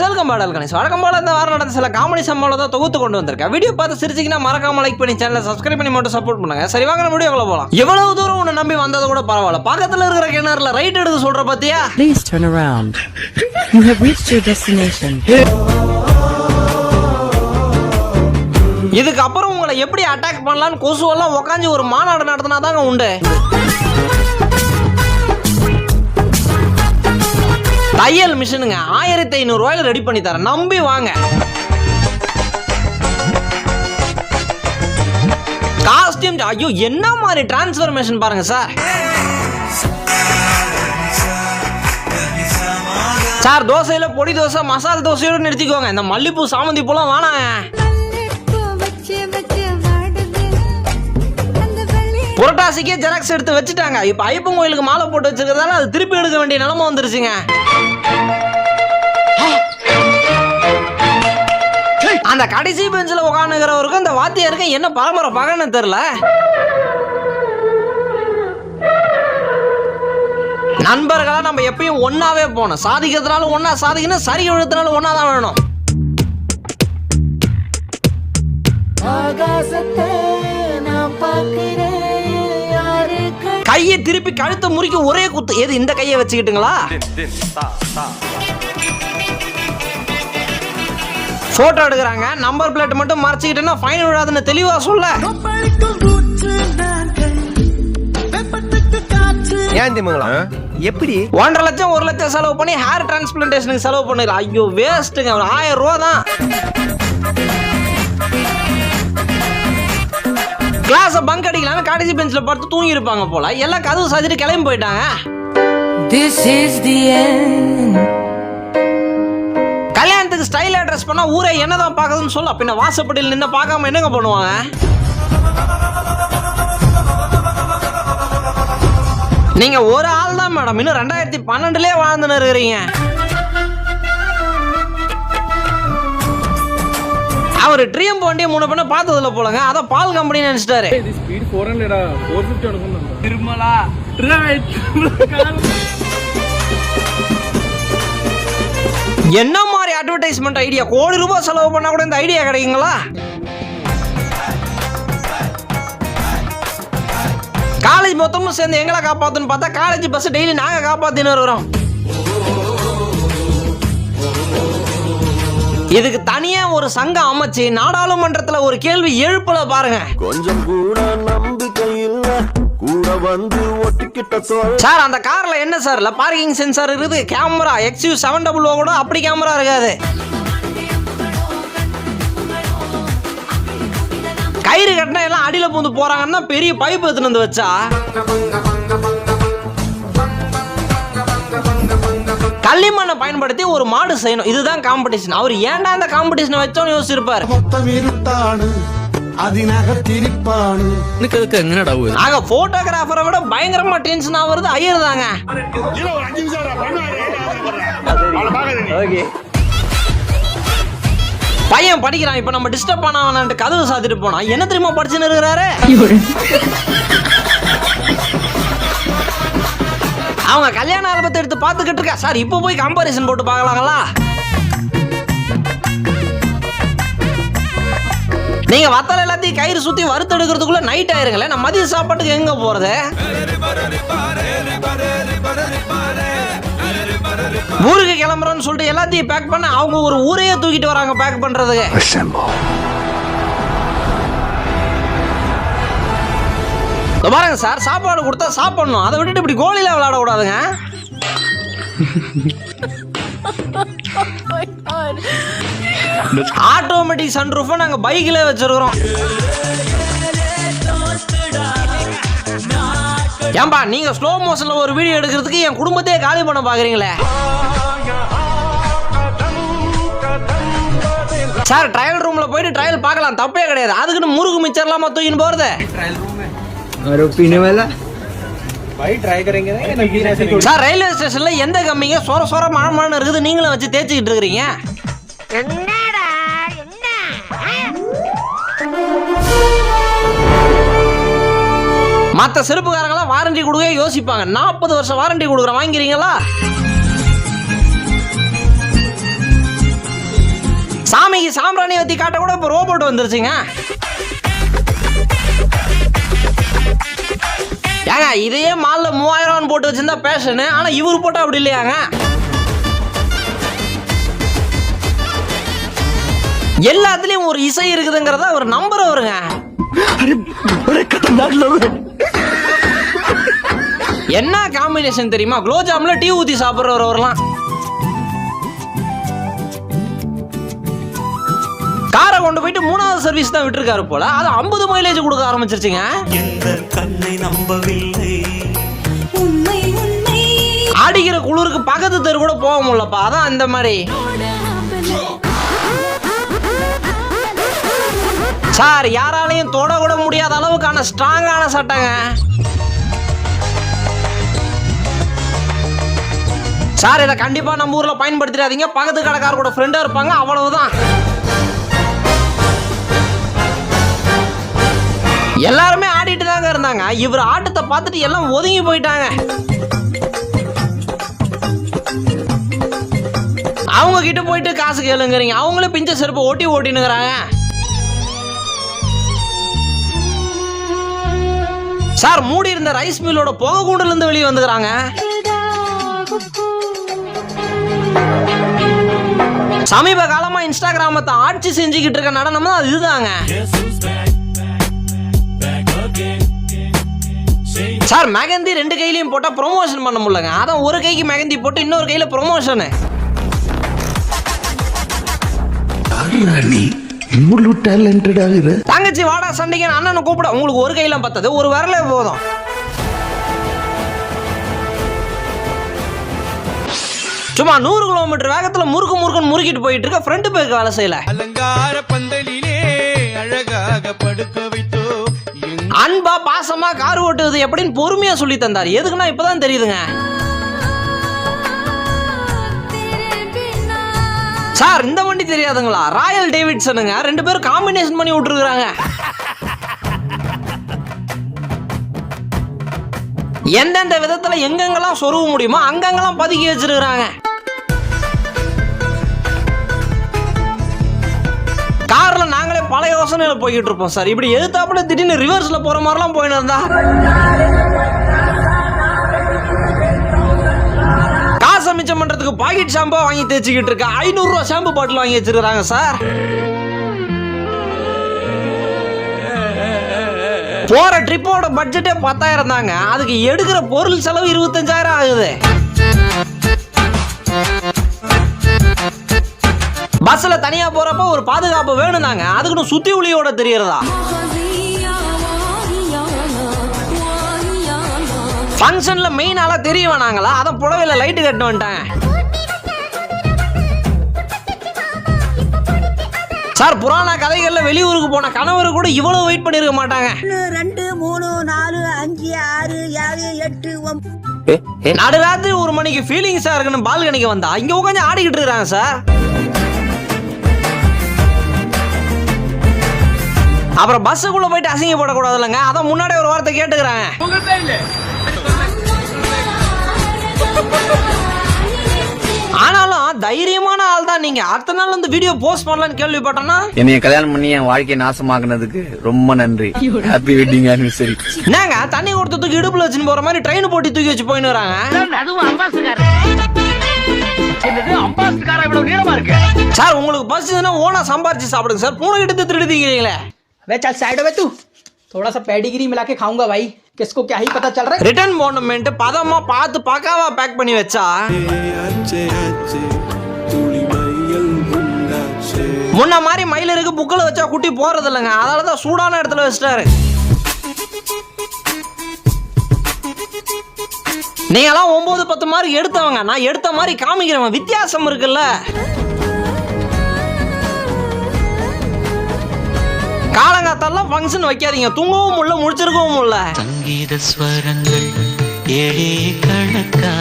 Guys welcome பாடல் கணேஷ். வழக்கம் போல இந்த வாரம் நடந்த சில காமெடி சம்பளம் தான் தொகுத்து கொண்டு வந்திருக்கேன். வீடியோ பார்த்து சிரிச்சிங்கன்னா மறக்காம லைக் பண்ணி சேனலை சப்ஸ்கிரைப் பண்ணி மட்டும் சப்போர்ட் பண்ணுங்க. சரி வாங்க நம்ம வீடியோக்குள்ள போலாம். எவ்வளவு தூரம் உன்னை நம்பி வந்தது கூட பரவாயில்ல. பக்கத்துல இருக்கிற கிணறுல ரைட் எடுத்து சொல்ற பத்தியா? Please turn around. You have reached your destination. இதுக்கப்புறம் உங்களை எப்படி அட்டாக் பண்ணலாம்னு கொசுவெல்லாம் உக்காந்து ஒரு மாநாடு நடத்தினா தாங்க உண்டு. தையல் மிஷினுங்க. ஆயிரத்தி ஐநூறு ரூபாயில ரெடி பண்ணி தரேன். நம்பி வாங்க. காஸ்டியூம் ஐயோ என்ன மாதிரி டிரான்ஸ்ஃபர்மேஷன் பாருங்க சார் சார் தோசையில பொடி தோசை மசால் தோசையோடு நிறுத்திக்கோங்க. இந்த மல்லிப்பூ சாமந்தி பூலாம் வேணாங்க. புரட்டாசிக்கே ஜெராக்ஸ் எடுத்து வச்சுட்டாங்க. இப்போ ஐப்பன் கோயிலுக்கு மாலை போட்டு வச்சிருக்கிறதால அது திருப்பி எடுக்க வேண்டிய நிலமை வந்துருச்சுங்க. அந்த கடைசி பெஞ்சில் உட்காந்துக்கிறவருக்கும் இந்த வாத்தியாருக்கும் என்ன பரம்பரை பகன்னு தெரில நண்பர்களா நம்ம எப்பயும் ஒன்னாவே போகணும். சாதிக்கிறதுனாலும் ஒன்னா சாதிக்கணும் சரி எழுத்துனால ஒன்னா தான் வேணும். கையை திருப்பி கழுத்தை முறிக்க ஒரே குத்து. எது இந்த கையை வச்சுக்கிட்டுங்களா? போட்டோ எடுக்கிறாங்க. நம்பர் பிளேட் மட்டும் மறைச்சிக்கிட்டேன்னா ஃபைன் விடாதுன்னு தெளிவா சொல்ல. ஏன் திமுங்களா? எப்படி? ஒன்றரை லட்சம் ஒரு லட்சம் செலவு பண்ணி ஹேர் டிரான்ஸ்பிளான்டேஷனுக்கு செலவு பண்ணிடலாம். ஐயோ வேஸ்ட்டுங்க ஒரு ஆயிரம் ரூபா தான் கிளாஸை பங்க் அடிக்கலாம்னு கடைசி பெஞ்சில் படுத்து தூங்கி இருப்பாங்க போல. எல்லாம் கதவு சாத்திட்டு கிளம்பி போயிட்டாங்க. This is the end. கல்யாணத்துக்கு ஸ்டைலா ட்ரெஸ் பண்ணா ஊரே என்னதான் பார்க்குதுன்னு சொல்ல. பின்ன வாசப்படியில் நின்று பார்க்காம என்னங்க பண்ணுவாங்க? நீங்க ஒரு ஆள் தான் மேடம். இன்னும் ரெண்டாயிரத்தி பன்னெண்டுலயே வாழ்ந்துன்னு இருக்கிறீங்க. அவர் ட்ரீம் போண்டிய மூணு பண்ண பார்த்ததுல போலங்க அதான் பால் கம்பெனி நினைச்சிட்டாரு ఇది speed four hundred four fifty అనుకున్నాను తిరుమల రైట్ என்ன மாதிரி அட்வர்டைஸ்மெண்ட் ஐடியா கோடி ரூபாய் செலவு பண்ணா கூட இந்த ஐடியா கிடைக்குங்களா காலேஜ் மொத்தமும் சேர்ந்து எங்களை காப்பாத்துன்னு பார்த்தா காலேஜ் பஸ் டெய்லி நாங்க காப்பாத்தின்னு இருக்கிறோம் இதுக்கு தனியா ஒரு சங்கம் அமைச்சு நாடாளுமன்றத்துல ஒரு கேள்வி எழுப்பல பாருங்க. கொஞ்சம் கூட நம்பிக்கை இல்ல கூட வந்து சார் அந்த கார்ல என்ன சார்? இல்ல பார்க்கிங் சென்சார் இருக்குது camera XU seven double O கூட அப்படி கேமரா இருக்காது. கயிறு கட்டினா எல்லாம் அடியில பூந்து போறாங்கன்னா பெரிய பைப் எடுத்துன்னு வந்து வச்சா. களிமண்ணை பயன்படுத்தி ஒரு மாடு செய்யணும். இதுதான் காம்படிஷன் அவர் ஏன்டா அந்த காம்படிஷனை வச்சோன்னு யோசிச்சிருப்பாரு. ஆக போட்டோகிராஃபரை விட பயங்கரமா டென்ஷன் ஆகுறது ஐயர் தாங்க. பையன் படிக்கிறான். இப்போ நம்ம டிஸ்டர்ப் பண்ண கதவு சாத்திட்டு போனா என்ன தெரியுமா படிச்சுன்னு இருக்கிறாரு? அவங்க கல்யாண ஆல்பத்தை எடுத்து பார்த்துக்கிட்டு இருக்கா. சார் இப்போ போய் கம்பாரிசன் போட்டு பார்க்கலாங்களா? நீங்க வத்தல எல்லாத்தையும் கயிறு சுத்தி வறுத்து எடுக்கிறதுக்குள்ள நைட் ஆயிருங்களே நான் மதிய சாப்பாட்டுக்கு எங்க போறது? ஊருக்கு கிளம்புறோன்னு சொல்லிட்டு எல்லாத்தையும் பேக் பண்ண அவங்க ஒரு ஊரையே தூக்கிட்டு வராங்க பேக் பண்றதுக்கு. பாருங்க சார் சாப்பாடு கொடுத்தா சாப்பிடணும். அதை விட்டுட்டு இப்படி கோலியில விளையாட கூடாதுங்க ஆட்டோமேட்டிக் சன்ரூஃபை நாங்க பைக்கில் வச்சிருக்கிறோம். ஏன்பா நீங்க ஸ்லோ மோஷன்ல ஒரு வீடியோ எடுக்கிறதுக்கு என் குடும்பத்தையே காலி பண்ண பாக்குறீங்களே? சார் ட்ரையல் ரூம்ல போயிட்டு ட்ரையல் பார்க்கலாம். தப்பே கிடையாது. அதுக்குன்னு முருகு மிச்சர்லாமா தூக்கின்னு போறது சார் ரயில்வே ஸ்டேஷன்ல எந்த கம்மிங்க சொர சொர மழை இருக்குது நீங்களும் வச்சு தேய்ச்சிக்கிட்டு இருக்கிறீங்க? மற்ற செருப்புக்காரங்களாம் வாரண்டி கொடுக்க யோசிப்பாங்க. நாற்பது வருஷம் வாரண்டி கொடுக்குறேன் வாங்கிறீங்களா சாம்பிராணி வத்தி காட்ட கூட இப்போ ரோபோட் வந்துருச்சுங்க. ஏங்க இதையே மாலில் மூவாயிரம் போட்டு வச்சிருந்தா பேஷனு. ஆனால் இவர் போட்டால் அப்படி இல்லையாங்க? எல்லாத்துலயும் ஒரு இசை இருக்குதுங்கிறத அவர் நம்புறவருங்க. என்ன காம்பினேஷன் தெரியுமா? குலோஜாம்ல டீ ஊத்தி சாப்பிடுறவர் அவர்லாம். காரை கொண்டு போயிட்டு மூணாவது சர்வீஸ் தான் விட்டுருக்காரு போல. அது ஐம்பது மைலேஜ் கொடுக்க ஆரம்பிச்சிருச்சுங்க. எந்த கண்ணை நம்பவில்லை. உண்மை உண்மை. அடிக்கிற குளிருக்கு பக்கத்து தெரு கூட போக முடியலப்பா. அதான் அந்த மாதிரி. சார் யாராலையும் தொட கூட முடியாத அளவுக்கான ஸ்ட்ராங்கான சட்டைங்க. சார் இதை கண்டிப்பா நம்ம ஊர்ல பயன்படுத்திடாதீங்க. பக்கத்து கடைக்கார கூட ஃப்ரெண்டா இருப்பாங்க. அவ்வளவுதான். எல்லாருமே ஆடிட்டு தாங்க இருந்தாங்க. இவர் ஆட்டத்தை பார்த்துட்டு எல்லாம் ஒதுங்கி போயிட்டாங்க. அவங்க கிட்ட போயிட்டு காசு கேளுங்கிறீங்க. அவங்களும் பிஞ்ச செருப்பு ஓட்டி ஓட்டினுங்கிறாங்க. சார் மூடி இருந்த ரைஸ் மில்லோட புகை கூண்டுல இருந்து வெளியே வந்துக்கிறாங்க. சமீப காலமா இன்ஸ்டாகிராமத்தை ஆட்சி செஞ்சுக்கிட்டு இருக்க நடனம் தான் இதுதாங்க சார் மெகந்தி ரெண்டு கையிலையும் போட்டா ப்ரொமோஷன் பண்ண முடியலங்க. அதான் ஒரு கைக்கு மெகந்தி போட்டு இன்னொரு கையில ப்ரொமோஷனு நீ? இவ்வளவு டேலண்டட் தங்கச்சி வாடா சண்டைக்கு அண்ணனை கூப்பிட. உங்களுக்கு ஒரு கையில பத்தது. ஒரு விரலே போதும். சும்மா நூறு கிலோமீட்டர் வேகத்துல முறுக்கு முறுக்குன்னு முறுக்கிட்டு போயிட்டு இருக்க ஃப்ரண்ட் பேருக்கு வேலை செய்யல. அலங்கார பந்தலிலே அழகாக படுக்க சாகசமாக கார் ஓட்டுவது எப்படின்னு பொறுமையா சொல்லி தந்தார். எதுக்குன்னா இப்பதான் தெரியுதுங்க. சார் இந்த வண்டி தெரியாதுங்களா? ராயல் டேவிட்சனுங்க. ரெண்டு பேரும் காம்பினேஷன் பண்ணி விட்டுருக்குறாங்க. எந்தெந்த விதத்தில் எங்கெங்கெல்லாம் சொருக முடியுமோ அங்கங்கெல்லாம் பதுக்கி வச்சிருக்கிறாங்க. காரில் பல யோசனையில் போய்கிட்டு இருப்போம் சார். இப்படி எதிர்த்தாப்புல திடீர்னு ரிவர்ஸ்ல போற மாதிரிலாம் போயின்னு இருந்தா காசை மிச்சம் பண்றதுக்கு பாக்கெட் ஷாம்பா வாங்கி தேய்ச்சிக்கிட்டு இருக்க. ஐநூறுரூவா ஷாம்பு பாட்டில் வாங்கி வச்சிருக்காங்க சார். போற ட்ரிப்போட பட்ஜெட்டே பத்தாயிரம் தாங்க. அதுக்கு எடுக்கிற பொருள் செலவு இருபத்தஞ்சாயிரம் ஆகுது. பஸ்ல தனியா போறப்ப ஒரு பாதுகாப்பு வேணும் தாங்க அதுக்குன்னு சுத்தி ஒளியோட தெரியறதா? ஃபங்க்ஷன்ல மெயின் ஆளா தெரிய வேணாங்களா அதான் புடவையில லைட்டு கட்டு வந்துட்டாங்க. சார் புராண கதைகள்ல வெளியூருக்கு போன கணவர் கூட இவ்வளவு வெயிட் பண்ணிருக்க மாட்டாங்க. ரெண்டு மூணு நாலு அஞ்சு ஆறு ஏழு எட்டு நடுராத்திரி ஒரு மணிக்கு ஃபீலிங்ஸா இருக்குன்னு பால்கனிக்கு வந்தா இங்க உட்காந்து ஆடிக்கிட்டு இருக்காங்க சார். அப்புறம் பஸ்ஸுக்குள்ள போயிட்டு அசிங்கப்படக்கூடாது இல்லைங்க அதான் முன்னாடி ஒரு வார்த்தை கேட்டுக்கிறாங்க ஆனாலும் தைரியமான ஆள் தான் நீங்க. அடுத்த நாள் வந்து வீடியோ போஸ்ட் பண்ணலாம்னு கேள்விப்பட்டேன்னா? என்னைய கல்யாணம் பண்ணி என் வாழ்க்கையை நாசமாக்குனதுக்கு ரொம்ப நன்றி. ஹாப்பி வெட்டிங் ஆனிவர்சரி என்னங்க தண்ணி கொடுத்து தூக்கி இடுப்புல வச்சுன்னு போற மாதிரி ட்ரெயின் போட்டி தூக்கி வச்சு போயின்னு வராங்க. சார் உங்களுக்கு பசிச்சுன்னா ஓனா சம்பாரிச்சு சாப்பிடுங்க சார். பூனை கிட்ட திருடுதீங்களே अबे चल साइड हो बे तू थोड़ा सा पेडिग्री मिला के खाऊंगा भाई किसको क्या ही पता चल रहा है ரிட்டர்ன் போனமெண்ட் பதமா பார்த்து பக்காவா பேக் பண்ணி வச்சா முன்ன மாதிரி மயிலருக்கு புக்கில் வச்சா குட்டி போறது இல்லைங்க அதனால தான் சூடான இடத்துல வச்சிட்டாரு நீங்களாம் ஒன்பது பத்து மாதிரி எடுத்தவங்க நான் எடுத்த மாதிரி காமிக்கிறவன் வித்தியாசம் இருக்குல்ல காலங்காத்தாலாம் ஃபங்க்ஷன் வைக்காதீங்க. தூங்கவும் முடியல முடிச்சிருக்கவும் முடியல. சங்கீத ஸ்வரங்கள் ஏழே கணக்கா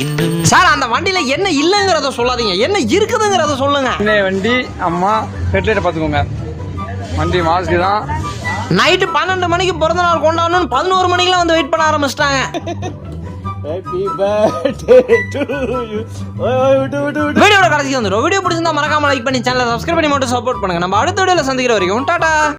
இன்னும் சார் அந்த வண்டியில என்ன இல்லைங்கிறத சொல்லாதீங்க. என்ன இருக்குதுங்கிறத சொல்லுங்க. இந்த வண்டி அம்மா ஹெட்லைட்டை பார்த்துக்கோங்க வண்டி மாஸ்க்கு தான். நைட்டு பன்னெண்டு மணிக்கு பிறந்த நாள் கொண்டாடணும்னு பதினோரு மணிக்கெல்லாம் வந்து வெயிட் பண்ண ஆரம்பிச்சிட்டாங்க. ஹாப்பி பர்த்டே டு யூ ஓய் விட்டு விட்டு விட்டு. வீடியோட கடைசிக்கு வந்துடும் வீடியோ பிடிச்சிருந்தா மறக்காம லைக் பண்ணி சேனலை சப்ஸ்கிரைப் பண்ணி மட்டும் சப்போர்ட் பண்ணுங்க. நம்ம அடுத்த வீடியோல சந்திக்கிற வரைக்கும் டாடா!